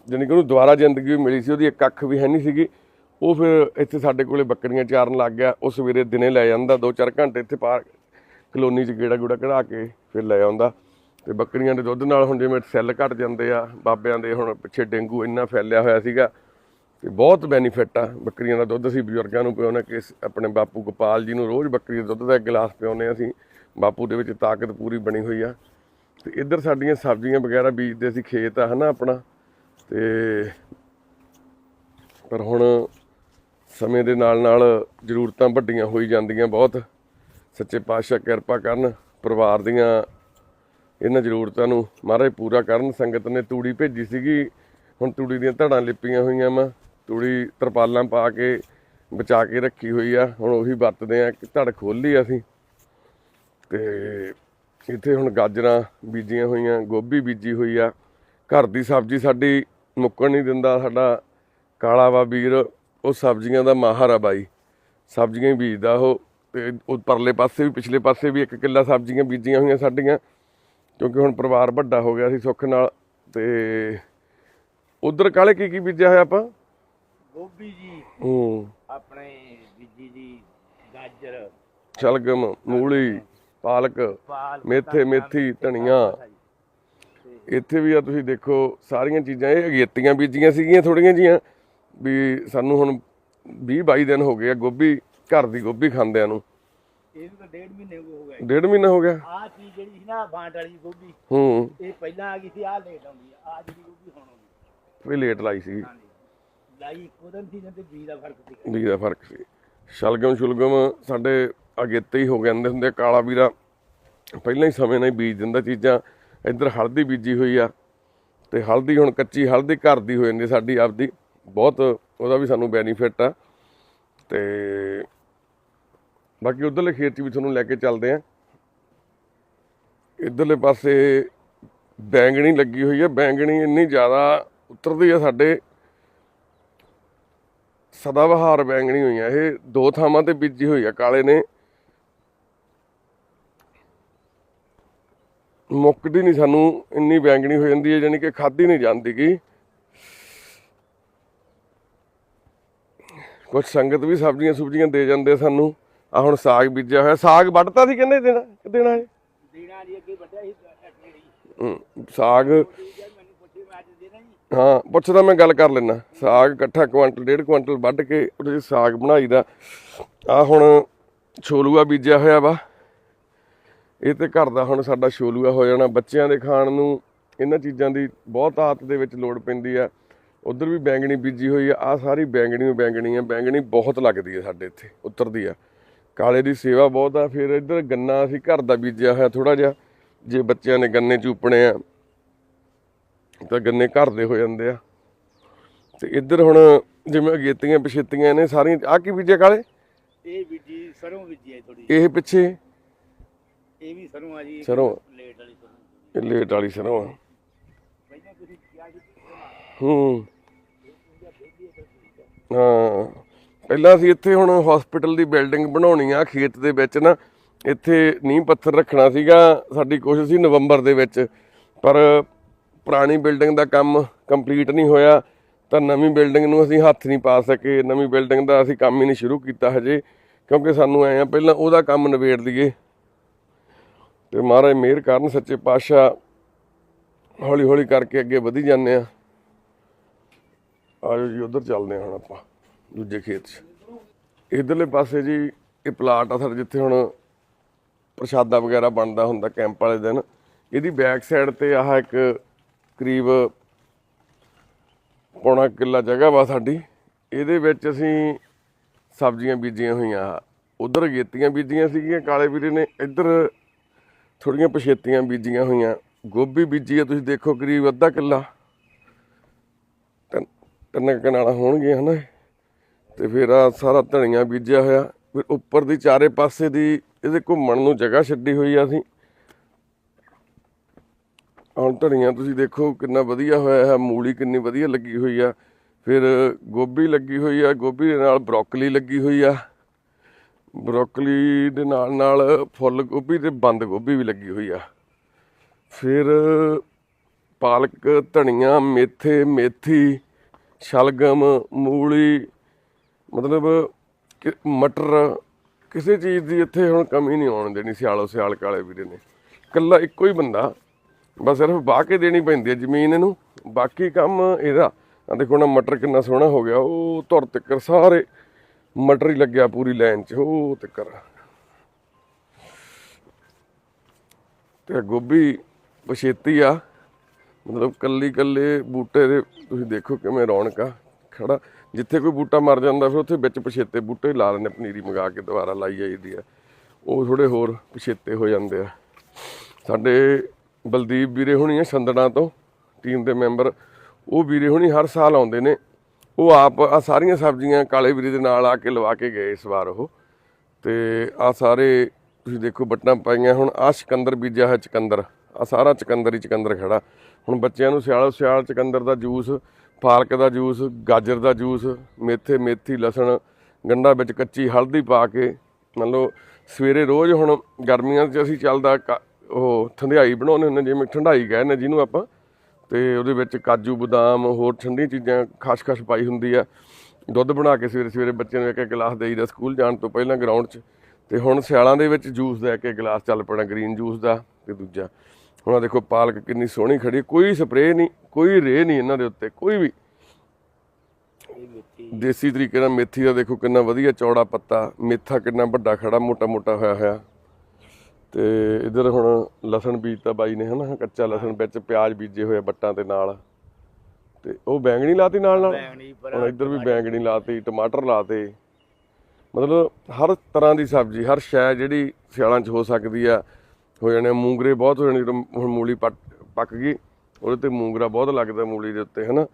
ਜਾਣੀ ਕਿ ਉਹਨੂੰ ਦੁਬਾਰਾ ਜ਼ਿੰਦਗੀ ਵੀ ਮਿਲੀ ਸੀ, ਉਹਦੀ ਇੱਕ ਅੱਖ ਵੀ ਹੈ ਨਹੀਂ ਸੀਗੀ। ਉਹ ਫਿਰ ਇੱਥੇ ਸਾਡੇ ਕੋਲੇ ਬੱਕਰੀਆਂ ਚਾਰਨ ਲੱਗ ਗਿਆ। ਉਹ ਸਵੇਰੇ ਦਿਨੇ ਲੈ ਜਾਂਦਾ 2-4 ਘੰਟੇ ਇੱਥੇ ਪਾਰਕ ਕਲੋਨੀ 'ਚ ਗੇੜਾ ਗੂੜਾ ਕਢਾ ਕੇ ਫਿਰ ਲੈ ਆਉਂਦਾ। ਤੇ ਬੱਕਰੀਆਂ ਦੇ ਦੁੱਧ ਨਾਲ ਹੁਣ ਜਿਵੇਂ ਸੈੱਲ ਘਟ ਜਾਂਦੇ ਆ, ਬਾਬਿਆਂ ਦੇ ਹੁਣ ਪਿੱਛੇ ਡੇਂਗੂ ਇੰਨਾ ਫੈਲਿਆ ਹੋਇਆ ਸੀਗਾ, ਤੇ ਬਹੁਤ ਬੈਨੀਫਿਟ ਆ ਬੱਕਰੀਆਂ ਦਾ ਦੁੱਧ ਅਸੀਂ ਬਜ਼ੁਰਗਾਂ ਨੂੰ ਪਿਆਉਂਦੇ ਕਿ ਆਪਣੇ ਬਾਪੂ ਗੋਪਾਲ ਜੀ ਨੂੰ ਰੋਜ਼ ਬੱਕਰੀ ਦੇ ਦੁੱਧ ਦਾ ਇੱਕ ਗਲਾਸ ਪਿਆਉਂਦੇ ਹਾਂ ਅਸੀਂ, ਬਾਪੂ ਦੇ ਵਿੱਚ ਤਾਕਤ ਪੂਰੀ ਬਣੀ ਹੋਈ ਆ। ਤੇ ਇੱਧਰ ਸਾਡੀਆਂ ਸਬਜ਼ੀਆਂ ਵਗੈਰਾ ਬੀਜਦੇ ਸੀ ਖੇਤ ਆ, ਹਨਾ ਆਪਣਾ, ਤੇ ਪਰ ਹੁਣ ਸਮੇਂ ਦੇ ਨਾਲ ਨਾਲ ਜ਼ਰੂਰਤਾਂ ਵੱਡੀਆਂ ਹੋਈ ਜਾਂਦੀਆਂ ਬਹੁਤ, ਸੱਚੇ ਪਾਤਸ਼ਾਹ ਕਿਰਪਾ ਕਰਨ, ਪਰਿਵਾਰ ਦੀਆਂ ਇਹਨਾਂ ਜ਼ਰੂਰਤਾਂ ਨੂੰ ਮਹਾਰਾਜ ਪੂਰਾ ਕਰਨ। ਸੰਗਤ ਨੇ ਤੂੜੀ ਭੇਜੀ ਸੀਗੀ। ਹੁਣ ਤੂੜੀ ਦੀਆਂ ਧੜਾਂ ਲਿਪੀਆਂ ਹੋਈਆਂ ਵਾ। ਤੂੜੀ ਤਰਪਾਲਾਂ ਪਾ ਕੇ, ਬਚਾ ਕੇ ਰੱਖੀ ਹੋਈ ਆ। ਹੁਣ ਉਹੀ ਵਰਤਦੇ ਆ ਕਿ ਧੜ ਖੋਲੀ ਅਸੀਂ। ਤੇ ਇੱਥੇ ਹੁਣ ਗਾਜਰਾਂ ਬੀਜੀਆਂ ਹੋਈਆਂ, ਗੋਭੀ ਬੀਜੀ ਹੋਈ ਆ। ਘਰ ਦੀ ਸਬਜ਼ੀ ਸਾਡੀ ਮੁੱਕਣ ਨਹੀਂ ਦਿੰਦਾ। ਸਾਡਾ ਕਾਲਾ ਵਾ ਵੀਰ, ਉਹ ਸਬਜ਼ੀਆਂ ਦਾ ਮਾਹਰ ਆ ਬਾਈ। ਸਬਜ਼ੀਆਂ ਹੀ ਬੀਜਦਾ ਉਹ। ਤੇ ਉਹ ਪਰਲੇ ਪਾਸੇ ਵੀ, ਪਿਛਲੇ ਪਾਸੇ ਵੀ ਇੱਕ ਕਿੱਲਾ ਸਬਜ਼ੀਆਂ ਬੀਜੀਆਂ ਹੋਈਆਂ ਸਾਡੀਆਂ। ਕਿਉਂਕਿ ਹੁਣ ਪਰਿਵਾਰ ਵੱਡਾ ਹੋ ਗਿਆ ਸੀ ਸੁੱਖ ਨਾਲ ਤੇ ਉਧਰ ਕਾਲੇ ਕੀ ਕੀ ਬੀਜਿਆ ਹੋਇਆ ਆਪਾਂ? ਗੋਭੀ ਜੀ ਹੂੰ। ਆਪਣੇ ਬੀਜੀ ਜੀ ਗਾਜਰ ਸ਼ਲਗਮ ਮੂਲੀ ਪਾਲਕ ਪਾਲ ਮੇਥੇ ਮੇਥੀ ਧਨੀਆ। ਇੱਥੇ ਵੀ ਆ ਤੁਸੀਂ ਦੇਖੋ ਸਾਰੀਆਂ ਚੀਜ਼ਾਂ ਇਹ ਅਗੇਤੀਆਂ ਬੀਜੀਆਂ ਸੀਗੀਆਂ ਥੋੜੀਆਂ ਜੀਆਂ ਵੀ ਸਾਨੂੰ ਹੁਣ 20 22 ਦਿਨ ਹੋ ਗਏ ਆ ਗੋਭੀ ਘਰ ਦੀ ਗੋਭੀ ਖਾਂਦਿਆਂ ਨੂੰ। ਇਹ ਵੀ ਤਾਂ ਡੇਢ ਮਹੀਨੇ ਹੋ ਗਏ। ਡੇਢ ਮਹੀਨਾ ਹੋ ਗਿਆ। ਆਹ ਚੀਜ਼ ਜਿਹੜੀ ਸੀ ਨਾ ਬਾਂਟ ਵਾਲੀ ਗੋਭੀ ਹੂੰ। ਇਹ ਪਹਿਲਾਂ ਆ ਗਈ ਸੀ ਆਹ ਲੇਟ ਆਉਂਦੀ ਆ। ਆਹ ਜਿਹੜੀ ਗੋਭੀ ਹੁਣ ਆਉਂਦੀ ਵੀ ਲੇਟ ਲਾਈ ਸੀ ਹਾਂਜੀ। ਲਾਈ ਇੱਕੋ ਦਿਨ ਸੀ ਤੇ ਬੀਜ ਦਾ ਫ਼ਰਕ ਸੀ। ਵੀ ਦਾ ਫ਼ਰਕ ਸੀ। ਸ਼ਲਗਮ ਸ਼ੁਲਗਮ ਸਾਡੇ ਅਗੇਤੇ ਹੀ ਹੋ ਜਾਂਦੇ ਹੁੰਦੇ ਆ। ਕਾਲਾ ਵੀਰਾ ਪਹਿਲਾਂ ਹੀ ਸਮੇਂ ਨਾਲ ਹੀ ਬੀਜ ਦਿੰਦਾ ਚੀਜ਼ਾਂ। ਇੱਧਰ ਹਲਦੀ ਬੀਜੀ ਹੋਈ ਆ ਤੇ ਹਲਦੀ ਹੁਣ ਕੱਚੀ ਹਲਦੀ ਘਰ ਦੀ ਹੋ ਜਾਂਦੀ ਸਾਡੀ ਆਪਦੀ। ਬਹੁਤ ਉਹਦਾ ਵੀ ਸਾਨੂੰ ਬੈਨੀਫਿਟ ਆ। ਤੇ ਬਾਕੀ ਉਧਰਲੇ ਖੇਤ 'ਚ ਵੀ ਤੁਹਾਨੂੰ ਲੈ ਕੇ ਚੱਲਦੇ ਆ। ਇਧਰਲੇ ਪਾਸੇ ਬੈਂਗਣੀ ਲੱਗੀ ਹੋਈ ਹੈ। ਬੈਂਗਣੀ ਇੰਨੀ ਜ਼ਿਆਦਾ ਉਤਰਦੀ ਹੈ ਸਾਡੇ। ਸਦਾਬਹਾਰ ਬੈਂਗਣੀ ਹੋਈ ਹੈ ਇਹ ਦੋ ਥਾਵਾਂ ਤੇ ਬੀਜੀ ਹੋਈ ਆ, ਕਾਲੇ ਨੇ। ਮੁੱਕਦੀ ਨਹੀਂ ਸਾਨੂੰ, ਇੰਨੀ ਬੈਂਗਣੀ ਹੋ ਜਾਂਦੀ ਹੈ ਯਾਨੀ ਕਿ ਖਾਦੀ ਨਹੀਂ ਜਾਂਦੀ ਗੀ। ਕੁਝ ਸੰਗਤ ਵੀ ਸਬਜ਼ੀਆਂ ਸੁਬਜ਼ੀਆਂ ਦੇ ਜਾਂਦੇ ਸਾਨੂੰ। ਆ ਹੁਣ ਸਾਗ ਬੀਜਿਆ ਹੋਇਆ। ਸਾਗ ਵੱਢਤਾ ਸੀ ਕਹਿੰਦੇ ਦੇਣਾ ਦੇਣਾ ਹੈ ਦੇਣਾ ਜੀ ਅੱਗੇ ਵੱਡਿਆ ਸੀ ਟੱਟੜੀ ਹਮ, ਸਾਗ ਹਾਂ ਪੁੱਛਦਾ ਮੈਂ ਗੱਲ ਕਰ ਲੈਣਾ ਸਾਗ ਇਕੱਠਾ ਕੁਆਂਟਲ ਡੇਢ ਕੁਆਂਟਲ ਵੱਢ ਕੇ ਉਹਦੇ 'ਚ ਸਾਗ ਬਣਾਈਦਾ। ਆ ਹੁਣ ਛੋਲੂਆ ਬੀਜਿਆ ਹੋਇਆ ਵਾ। ਇਹ ਤੇ ਘਰ ਦਾ ਹੁਣ ਸਾਡਾ ਛੋਲੂਆ ਹੋ ਜਾਣਾ। ਬੱਚਿਆਂ ਦੇ ਖਾਣ ਨੂੰ ਇਹਨਾਂ ਚੀਜ਼ਾਂ ਦੀ ਬਹੁਤ ਆਦਤ ਦੇ ਵਿੱਚ ਲੋੜ ਪੈਂਦੀ ਆ। ਉਧਰ ਵੀ ਬੈਂਗਣੀ ਬੀਜੀ ਹੋਈ ਆ। ਆ ਸਾਰੀ ਬੈਂਗਣੀ ਬੈਂਗਣੀ ਆ। ਬੈਂਗਣੀ ਬਹੁਤ ਲੱਗਦੀ ਆ ਸਾਡੇ ਇੱਥੇ ਉਤਰਦੀ ਆ। ਕਾਲੇ ਦੀ ਸੇਵਾ ਬਹੁਤ ਆ ਫਿਰ ਇੱਧਰ ਗੰਨਾ ਅਸੀਂ ਘਰ ਦਾ ਬੀਜਿਆ ਹੋਇਆ ਥੋੜਾ ਜਿਹਾ ਜੇ ਬੱਚਿਆਂ ਨੇ ਗੰਨੇ ਚੂਪਣੇ ਆ ਤਾਂ ਗੰਨੇ ਘਰ ਦੇ ਹੋ ਜਾਂਦੇ ਆ। ਤੇ ਇੱਧਰ ਹੁਣ ਜਿਵੇਂ ਅਗੇਤੀਆਂ ਪਛੇਤੀਆਂ ਨੇ ਸਾਰੀਆਂ ਆ ਕੀ ਬੀਜਿਆ ਕਾਲੇ? ਇਹ ਬੀਜੀ ਸਰੋਂ ਬੀਜੀ ਹੈ ਥੋੜੀ ਇਹ ਪਿੱਛੇ? ਇਹ ਵੀ ਸਰੋਂ ਆ ਜੀ ਸਰੋਂ। ਲੇਟ ਵਾਲੀ ਸਰੋਂ ਇਹ ਲੇਟ ਵਾਲੀ ਸਰੋਂ ਆ। ਹੂੰ। ਹਾਂ। ਪਹਿਲਾਂ ਅਸੀਂ ਇੱਥੇ ਹੁਣ ਹਸਪੀਟਲ ਦੀ ਬਿਲਡਿੰਗ ਬਣਾਉਣੀ ਆ, ਖੇਤ ਦੇ ਵਿੱਚ ਨਾ। ਇੱਥੇ ਨੀਂਹ ਪੱਥਰ ਰੱਖਣਾ ਸੀਗਾ, ਸਾਡੀ ਕੋਸ਼ਿਸ਼ ਸੀ ਨਵੰਬਰ ਦੇ ਵਿੱਚ। ਪਰ ਪੁਰਾਣੀ ਬਿਲਡਿੰਗ ਦਾ ਕੰਮ ਕੰਪਲੀਟ ਨਹੀਂ ਹੋਇਆ, ਤਾਂ ਨਵੀਂ ਬਿਲਡਿੰਗ ਨੂੰ ਅਸੀਂ ਹੱਥ ਨਹੀਂ ਪਾ ਸਕੇ। ਨਵੀਂ ਬਿਲਡਿੰਗ ਦਾ ਅਸੀਂ ਕੰਮ ਹੀ ਨਹੀਂ ਸ਼ੁਰੂ ਕੀਤਾ ਹਜੇ, ਕਿਉਂਕਿ ਸਾਨੂੰ ਐ ਆ, ਪਹਿਲਾਂ ਉਹਦਾ ਕੰਮ ਨਿਬੇੜ ਲਈਏ। ਤੇ ਮਹਾਰਾਜ ਮਿਹਰ ਕਰਨ, ਸੱਚੇ ਪਾਤਸ਼ਾਹ ਹੌਲੀ ਹੌਲੀ ਕਰਕੇ ਅੱਗੇ ਵਧੀ ਜਾਂਦੇ ਆ। ਆਜੋ ਜੀ, ਉਧਰ ਚੱਲਦੇ ਹਾਂ ਹੁਣ ਆਪਾਂ। ਦੂਜੇ ਖੇਤ 'ਚ। ਇਧਰਲੇ ਪਾਸੇ ਜੀ, ਇਹ ਪਲਾਟ ਆ ਸਾਡਾ ਜਿੱਥੇ ਹੁਣ ਪ੍ਰਸ਼ਾਦਾ ਵਗੈਰਾ ਬਣਦਾ ਹੁੰਦਾ ਕੈਂਪ ਵਾਲੇ ਦਿਨ। ਇਹਦੀ ਬੈਕ ਸਾਈਡ ਤੇ ਆਹ ਇੱਕ ਕਰੀਬ ਪੌਣਾ ਕਿੱਲਾ ਜਗ੍ਹਾ ਵਾ ਸਾਡੀ। ਇਹਦੇ ਵਿੱਚ ਅਸੀਂ ਸਬਜ਼ੀਆਂ ਬੀਜੀਆਂ ਹੋਈਆਂ। ਉਧਰ ਗੇਤੀਆਂ ਬੀਜੀਆਂ ਸੀਗੀਆਂ, ਕਾਲੇ ਵੀਰੇ ਨੇ ਇੱਧਰ ਥੋੜੀਆਂ ਪਛੇਤੀਆਂ ਬੀਜੀਆਂ ਹੋਈਆਂ। ਗੋਭੀ ਬੀਜੀ ਆ, ਤੁਸੀਂ ਦੇਖੋ ਕਰੀਬ ਅੱਧਾ ਕਿੱਲਾ। ਤਿੰਨ ਤਿੰਨ ਕਨਾਲਾਂ ਹੋਣਗੀਆਂ ਹਨਾ ਤੇ ਫਿਰ ਆ ਸਾਰਾ ਧਨੀਆ ਬੀਜਿਆ ਹੋਇਆ। ਫਿਰ ਉੱਪਰ ਦੀ ਚਾਰੇ ਪਾਸੇ ਦੀ ਇਹਦੇ ਘੁੰਮਣ ਨੂੰ ਜਗ੍ਹਾ ਛੱਡੀ ਹੋਈ ਆ ਅਸੀਂ। ਹੁਣ ਧਨੀਆ ਤੁਸੀਂ ਦੇਖੋ ਕਿੰਨਾ ਵਧੀਆ ਹੋਇਆ ਹੈ, ਮੂਲੀ ਕਿੰਨੀ ਵਧੀਆ ਲੱਗੀ ਹੋਈ ਆ। ਫਿਰ ਗੋਭੀ ਲੱਗੀ ਹੋਈ ਆ, ਗੋਭੀ ਦੇ ਨਾਲ ਬਰੋਕਲੀ ਲੱਗੀ ਹੋਈ ਆ। ਬਰੋਕਲੀ ਦੇ ਨਾਲ ਨਾਲ ਫੁੱਲ ਗੋਭੀ ਤੇ ਬੰਦ ਗੋਭੀ ਵੀ ਲੱਗੀ ਹੋਈ ਆ। ਫਿਰ ਪਾਲਕ ਧਨੀਆ ਮੇਥੇ, ਮੇਥੀ, ਸ਼ਲਗਮ, ਮੂਲੀ ਮਤਲਬ ਕਿ ਮਟਰ ਕਿਸੇ ਚੀਜ਼ ਦੀ ਇੱਥੇ ਹੁਣ ਕਮੀ ਨਹੀਂ ਆਉਣ ਦੇਣੀ, ਸਿਆਲੋ ਸਿਆਲ ਕਾਲੇ ਵੀਰੇ ਨੇ। ਕੱਲਾ ਇੱਕੋ ਹੀ ਬੰਦਾ, ਬਸ ਸਿਰਫ ਵਾਹ ਕੇ ਦੇਣੀ ਪੈਂਦੀ ਹੈ ਜ਼ਮੀਨ ਇਹਨੂੰ, ਬਾਕੀ ਕੰਮ ਇਹਦਾ। ਆ ਦੇਖੋ ਨਾ, ਮਟਰ ਕਿੰਨਾ ਸੋਹਣਾ ਹੋ ਗਿਆ, ਉਹ ਧੁਰ ਤੱਕਰ ਸਾਰੇ ਮਟਰ ਹੀ ਲੱਗਿਆ ਪੂਰੀ ਲਾਈਨ 'ਚ, ਉਹ ਤੱਕਰ। ਤੇ ਗੋਭੀ ਪਛੇਤੀ ਆ, ਮਤਲਬ ਕੱਲੀ ਕੱਲੇ ਬੂਟੇ ਦੇ ਤੁਸੀਂ ਦੇਖੋ ਕਿਵੇਂ ਰੌਣਕ ਆ। ਖੜਾ। ਜਿੱਥੇ ਕੋਈ ਬੂਟਾ ਮਰ ਜਾਂਦਾ, ਫਿਰ ਉੱਥੇ ਵਿੱਚ ਪਛੇਤੇ ਬੂਟੇ ਲਾ ਲੈਂਦੇ ਪਨੀਰੀ ਮੰਗਾ ਕੇ ਦੁਬਾਰਾ ਲਾਈ ਜਾਈਦੀ ਆ। ਉਹ ਥੋੜੇ ਹੋਰ ਪਛੇਤੇ ਹੋ ਜਾਂਦੇ ਆ। ਸਾਡੇ ਬਲਦੀਪ ਵੀਰੇ ਹੁਣੀ ਆ ਸੰਦਣਾ ਤੋਂ, ਟੀਮ ਦੇ ਮੈਂਬਰ। ਉਹ ਵੀਰੇ ਹੁਣੀ ਹਰ ਸਾਲ ਆਉਂਦੇ ਨੇ। ਉਹ ਆਪ ਆ ਸਾਰੀਆਂ ਸਬਜ਼ੀਆਂ ਕਾਲੇ ਵੀਰੇ ਦੇ ਨਾਲ ਆ ਕੇ ਲਵਾ ਕੇ ਗਏ ਇਸ ਵਾਰ ਉਹ। ਤੇ ਆ ਸਾਰੇ, ਤੁਸੀਂ ਦੇਖੋ ਬੱਟਾਂ ਪਾਈਆਂ ਹੁਣ। ਆ ਚਕੰਦਰ ਬੀਜਿਆ ਹੈ ਚਕੰਦਰ। ਆ ਸਾਰਾ ਚਕੰਦਰ ਹੀ ਚਕੰਦਰ ਖੜਾ। ਹੁਣ ਬੱਚਿਆਂ ਨੂੰ ਸਿਆਲੋ ਸਿਆਲ ਚਕੰਦਰ ਦਾ ਜੂਸ ਪਾਲਕ ਦਾ ਜੂਸ, ਗਾਜਰ ਦਾ ਜੂਸ, ਮੇਥੇ, ਮੇਥੀ, ਲਸਣ ਗੰਡਾ ਵਿੱਚ ਕੱਚੀ ਹਲਦੀ ਪਾ ਕੇ, ਮੰਨ ਲਓ ਸਵੇਰੇ ਰੋਜ਼ ਹੁਣ ਗਰਮੀਆਂ 'ਚ ਅਸੀਂ ਚੱਲਦਾ ਕ- ਉਹ ਠੰਡਾਈ ਬਣਾਉਂਦੇ ਹੁੰਦੇ ਜਿਵੇਂ ਠੰਡਾਈ ਕਹਿੰਦੇ ਜਿਹਨੂੰ ਆਪਾਂ। ਤੇ ਉਹਦੇ ਵਿੱਚ ਕਾਜੂ, ਬਦਾਮ, ਹੋਰ ਠੰਡੀਆਂ ਚੀਜ਼ਾਂ ਖਸਖਸ ਪਾਈ ਹੁੰਦੀ ਆ। ਦੁੱਧ ਬਣਾ ਕੇ ਸਵੇਰੇ ਸਵੇਰੇ ਬੱਚਿਆਂ ਨੂੰ ਇੱਕ ਇੱਕ ਗਲਾਸ ਦੇਈਦਾ ਸਕੂਲ ਜਾਣ ਤੋਂ ਪਹਿਲਾਂ ਗਰਾਊਂਡ 'ਚ। ਤੇ ਹੁਣ ਸਿਆਲਾਂ ਦੇ ਵਿੱਚ ਜੂਸ ਦਾ ਕੇ ਇੱਕ ਗਲਾਸ ਚੱਲ ਪੈਣਾ, ਗ੍ਰੀਨ ਜੂਸ ਦਾ ਤੇ ਦੂਜਾ। ਹੁਣ ਦੇਖੋ ਪਾਲਕ ਕਿੰਨੀ ਸੋਹਣੀ ਖੜੀ ਹੈ, ਕੋਈ ਸਪਰੇਅ ਨਹੀਂ ਕੋਈ ਰੇ ਨਹੀਂ ਇਹਨਾਂ ਦੇ ਉੱਤੇ ਕੋਈ ਵੀ। ਦੇਸੀ ਤਰੀਕੇ ਨਾਲ ਮੇਥੀ ਦਾ ਦੇਖੋ ਕਿੰਨਾ ਵਧੀਆ ਚੌੜਾ ਪੱਤਾ ਮੇਥਾ ਕਿੰਨਾ ਵੱਡਾ ਖੜਾ ਮੋਟਾ ਮੋਟਾ ਹੋਇਆ ਹੋਇਆ। ਤੇ ਇਧਰ ਹੁਣ ਲਸਣ ਬੀਜਤਾ ਬਾਈ ਨੇ ਹਨਾ ਕੱਚਾ ਲਸਣ ਵਿੱਚ ਪਿਆਜ਼ ਬੀਜੇ ਹੋਏ ਬੱਟਾਂ ਦੇ ਨਾਲ। ਤੇ ਉਹ ਬੈਂਗਣੀ ਲਾਤੀ ਨਾਲ ਨਾਲ? ਹੁਣ ਇੱਧਰ ਵੀ ਬੈਂਗਣੀ ਲਾਤੀ ਟਮਾਟਰ ਲਾਤੇ। ਮਤਲਬ ਹਰ ਤਰ੍ਹਾਂ ਦੀ ਸਬਜ਼ੀ ਹਰ ਸ਼ੈ ਜਿਹੜੀ ਸਿਆਲਾਂ 'ਚ ਹੋ ਸਕਦੀ ਆ ਹੋ ਜਾਣੇ ਮੂੰਗਰੇ ਬਹੁਤ ਹੋ ਜਾਣੇ, ਜਦੋਂ ਹੁਣ ਮੂਲੀ ਪੱਕ ਪੱਕ ਗਈ, ਉਹਦੇ ਤੇ ਮੂੰਗਰਾ ਬਹੁਤ ਲੱਗਦਾ ਮੂਲੀ ਦੇ ਉੱਤੇ, ਹਨਾ?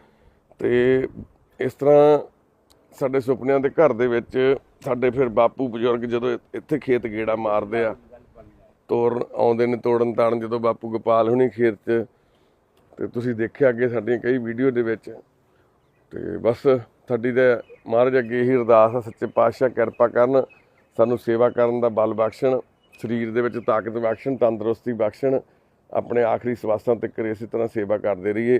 ਤੇ ਇਸ ਤਰ੍ਹਾਂ ਸਾਡੇ ਸੁਪਨਿਆਂ ਦੇ ਘਰ ਦੇ ਵਿੱਚ ਸਾਡੇ ਫਿਰ ਬਾਪੂ ਬਜ਼ੁਰਗ ਜਦੋਂ ਇੱਥੇ ਖੇਤ ਗੇੜਾ ਮਾਰਦੇ ਆ ਤੋੜਨ ਆਉਂਦੇ ਨੇ ਤੋੜਨ ਤਾੜਨ ਜਦੋਂ ਬਾਪੂ ਗੋਪਾਲ ਹੁਣੀ ਖੇਤ 'ਚ, ਤੇ ਤੁਸੀਂ ਦੇਖਿਆ ਅੱਗੇ ਸਾਡੀਆਂ ਕਈ ਵੀਡੀਓ ਦੇ ਵਿੱਚ, ਤੇ ਬਸ ਸਾਡੀ ਤੇ ਮਹਾਰਾਜ ਅੱਗੇ ਇਹੀ ਅਰਦਾਸ ਆ, ਸੱਚੇ ਪਾਤਸ਼ਾਹ ਕਿਰਪਾ ਕਰਨ, ਸਾਨੂੰ ਸੇਵਾ ਕਰਨ ਦਾ ਬਲ ਬਖਸ਼ਣ। ਸਰੀਰ ਦੇ ਵਿੱਚ ਤਾਕਤ ਬਖਸ਼ਣ, ਤੰਦਰੁਸਤੀ ਬਖਸ਼ਣ, ਆਪਣੇ ਆਖਰੀ ਸਵਾਸਾਂ ਤੱਕ ਇਸੇ ਤਰ੍ਹਾਂ ਸੇਵਾ ਕਰਦੇ ਰਹੀਏ।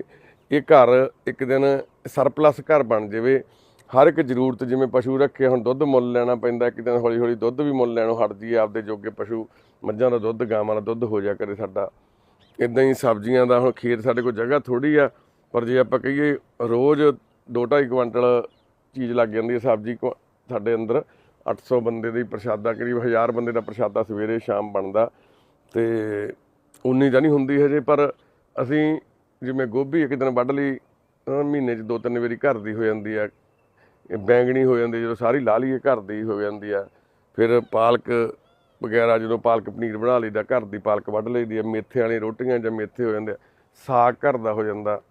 ਇਹ ਘਰ ਇੱਕ ਦਿਨ ਸਰਪਲਸ ਘਰ ਬਣ ਜਾਵੇ। ਹਰ ਇੱਕ ਜ਼ਰੂਰਤ ਜਿਵੇਂ ਪਸ਼ੂ ਰੱਖੇ ਹੁਣ ਦੁੱਧ ਮੁੱਲ ਲੈਣਾ ਪੈਂਦਾ, ਇੱਕ ਦਿਨ ਹੌਲੀ ਹੌਲੀ ਦੁੱਧ ਵੀ ਮੁੱਲ ਲੈਣੋਂ ਹਟ ਜੀ ਆਪਦੇ ਜੋਗੇ ਪਸ਼ੂ ਮੱਝਾਂ ਦਾ ਦੁੱਧ, ਗਾਵਾਂ ਦਾ ਦੁੱਧ ਹੋ ਜਾ ਕਰੇ ਸਾਡਾ। ਇਦਾਂ ਹੀ ਸਬਜ਼ੀਆਂ ਦਾ ਹੁਣ ਖੇਤ ਸਾਡੇ ਕੋਲ ਜਗ੍ਹਾ ਥੋੜੀ ਆ, ਪਰ ਜੇ ਆਪਾਂ ਕਹੀਏ ਰੋਜ਼ 2.5 ਕੁਇੰਟਲ ਚੀਜ਼ ਲੱਗ ਜਾਂਦੀ ਹੈ ਸਬਜ਼ੀ ਕੁ- ਸਾਡੇ ਅੰਦਰ 800 ਬੰਦੇ ਦੀ ਪ੍ਰਸ਼ਾਦਾ, ਕਰੀਬ 1000 ਬੰਦੇ ਦਾ ਪ੍ਰਸ਼ਾਦਾ ਸਵੇਰੇ ਸ਼ਾਮ ਬਣਦਾ ਤੇ ਉਨੀ ਤਾਂ ਨਹੀਂ ਹੁੰਦੀ ਹਜੇ, ਪਰ ਅਸੀਂ ਜਿਵੇਂ ਗੋਭੀ ਇੱਕ ਦਿਨ ਵੱਢ ਲਈ ਮਹੀਨੇ 'ਚ ਦੋ ਤਿੰਨ ਵਾਰੀ ਘਰ ਦੀ ਹੋ ਜਾਂਦੀ ਆ। ਬੈਂਗਣੀ ਹੋ ਜਾਂਦੀ ਜਦੋਂ ਸਾਰੀ ਲਾ ਲਈਏ ਘਰ ਦੀ ਹੋ ਜਾਂਦੀ ਆ। ਫਿਰ ਪਾਲਕ ਵਗੈਰਾ, ਜਦੋਂ ਪਾਲਕ ਪਨੀਰ ਬਣਾ ਲਈਦਾ, ਘਰ ਦੀ ਪਾਲਕ ਵੱਢ ਲਈਦੀ ਆ। ਮੇਥੇ ਵਾਲੀ ਰੋਟੀਆਂ ਜਾਂ ਮੇਥੇ ਹੋ ਜਾਂਦੇ ਆ, ਸਾਗ ਘਰ ਦਾ ਹੋ ਜਾਂਦਾ।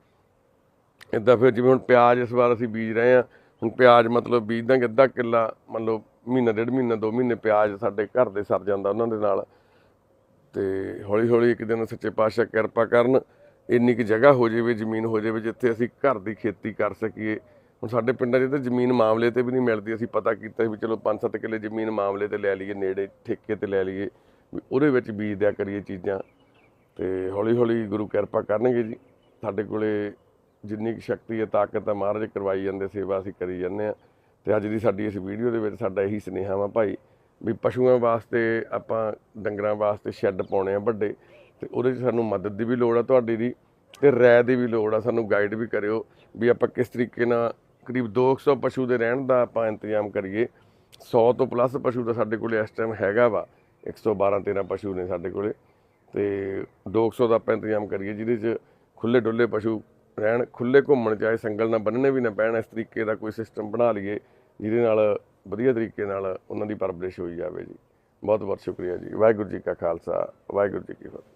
ਇਦਾਂ ਫਿਰ ਜਿਵੇਂ ਹੁਣ ਪਿਆਜ਼ ਇਸ ਵਾਰ ਅਸੀਂ ਬੀਜ ਰਹੇ ਆ, ਹੁਣ ਪਿਆਜ਼ ਮਤਲਬ ਬੀਜਦਾ ਕਿ ਅੱਧਾ ਕਿੱਲਾ, ਮੰਨ ਲਓ ਮਹੀਨਾ, ਡੇਢ ਮਹੀਨਾ, ਦੋ ਮਹੀਨੇ ਪਿਆਜ਼ ਸਾਡੇ ਘਰ ਦੇ ਸਰ ਜਾਂਦਾ ਉਹਨਾਂ ਦੇ ਨਾਲ। ਤੇ ਹੌਲੀ ਹੌਲੀ ਇੱਕ ਦਿਨ ਸੱਚੇ ਪਾਤਸ਼ਾਹ ਕਿਰਪਾ ਕਰਨ, ਇੰਨੀ ਕੁ ਜਗ੍ਹਾ ਹੋ ਜਾਵੇ, ਜ਼ਮੀਨ ਹੋ ਜਾਵੇ ਜਿੱਥੇ ਅਸੀਂ ਘਰ ਦੀ ਖੇਤੀ ਕਰ ਸਕੀਏ। ਹੁਣ ਸਾਡੇ ਪਿੰਡਾਂ 'ਚ ਤਾਂ ਜ਼ਮੀਨ ਮਾਮਲੇ ਤੇ ਵੀ ਨਹੀਂ ਮਿਲਦੀ। ਅਸੀਂ ਪਤਾ ਕੀਤਾ ਵੀ ਚਲੋ 5-7 ਕਿੱਲੇ ਜ਼ਮੀਨ ਮਾਮਲੇ ਤੇ ਲੈ ਲਈਏ, ਨੇੜੇ ਠੇਕੇ ਤੇ ਲੈ ਲਈਏ, ਵੀ ਉਹਦੇ ਵਿੱਚ ਬੀਜ ਦਿਆ ਕਰੀਏ ਚੀਜ਼ਾਂ। ਤੇ ਹੌਲੀ ਹੌਲੀ ਗੁਰੂ ਕਿਰਪਾ ਕਰਨਗੇ ਜੀ। ਸਾਡੇ ਕੋਲੇ ਜਿੰਨੀ ਕੁ ਸ਼ਕਤੀ ਹੈ, ਤਾਕਤ ਹੈ, ਮਹਾਰਾਜ ਕਰਵਾਈ ਜਾਂਦੇ, ਸੇਵਾ ਅਸੀਂ ਕਰੀ ਜਾਂਦੇ ਆ ਤੇ ਅੱਜ ਦੀ ਸਾਡੀ ਇਸ ਵੀਡੀਓ ਦੇ ਵਿੱਚ ਸਾਡਾ ਇਹੀ ਸੁਨੇਹਾ ਵਾ ਭਾਈ ਵੀ ਪਸ਼ੂਆਂ ਵਾਸਤੇ ਆਪਾਂ ਡੰਗਰਾਂ ਵਾਸਤੇ ਸ਼ੈੱਡ ਪਾਉਣੇ ਆ ਵੱਡੇ ਤੇ ਉਹਦੇ 'ਚ ਸਾਨੂੰ ਮਦਦ ਦੀ ਵੀ ਲੋੜ ਆ ਤੁਹਾਡੀ ਦੀ ਤੇ ਰਾਏ ਦੀ ਵੀ ਲੋੜ ਆ, ਸਾਨੂੰ ਗਾਈਡ ਵੀ ਕਰਿਓ ਵੀ ਆਪਾਂ ਕਿਸ ਤਰੀਕੇ ਨਾਲ ਕਰੀਬ 200 ਪਸ਼ੂ ਦੇ ਰਹਿਣ ਦਾ ਆਪਾਂ ਇੰਤਜ਼ਾਮ ਕਰੀਏ। 100 ਤੋਂ ਪਲੱਸ ਪਸ਼ੂ ਦਾ ਸਾਡੇ ਕੋਲੇ ਇਸ ਟਾਈਮ ਹੈਗਾ ਵਾ 112 13 ਪਸ਼ੂ ਨੇ ਸਾਡੇ ਕੋਲੇ ਤੇ 200 ਦਾ ਆਪਾਂ ਇੰਤਜ਼ਾਮ ਕਰੀਏ, ਜਿਹਦੇ 'ਚ ਖੁੱਲੇ ਡੁੱਲੇ ਪਸ਼ੂ ਰਹਿਣ ਖੁੱਲੇ ਘੁੰਮਣ ਚਾਹੇ ਸੰਗਲ ਨਾਲ ਬੰਨਣੇ ਵੀ ਨਾ ਪੈਣ, ਇਸ ਤਰੀਕੇ ਦਾ ਕੋਈ ਸਿਸਟਮ ਬਣਾ ਲਈਏ, ਜਿਹਦੇ ਨਾਲ ਵਧੀਆ ਤਰੀਕੇ ਨਾਲ ਉਹਨਾਂ ਦੀ ਪਰਵਰਿਸ਼ ਹੋਈ ਜਾਵੇ ਜੀ। ਬਹੁਤ ਬਹੁਤ ਸ਼ੁਕਰੀਆ ਜੀ। ਵਾਹਿਗੁਰੂ ਜੀ ਕਾ ਖਾਲਸਾ, ਵਾਹਿਗੁਰੂ ਜੀ ਕੀ ਫਤਿਹ।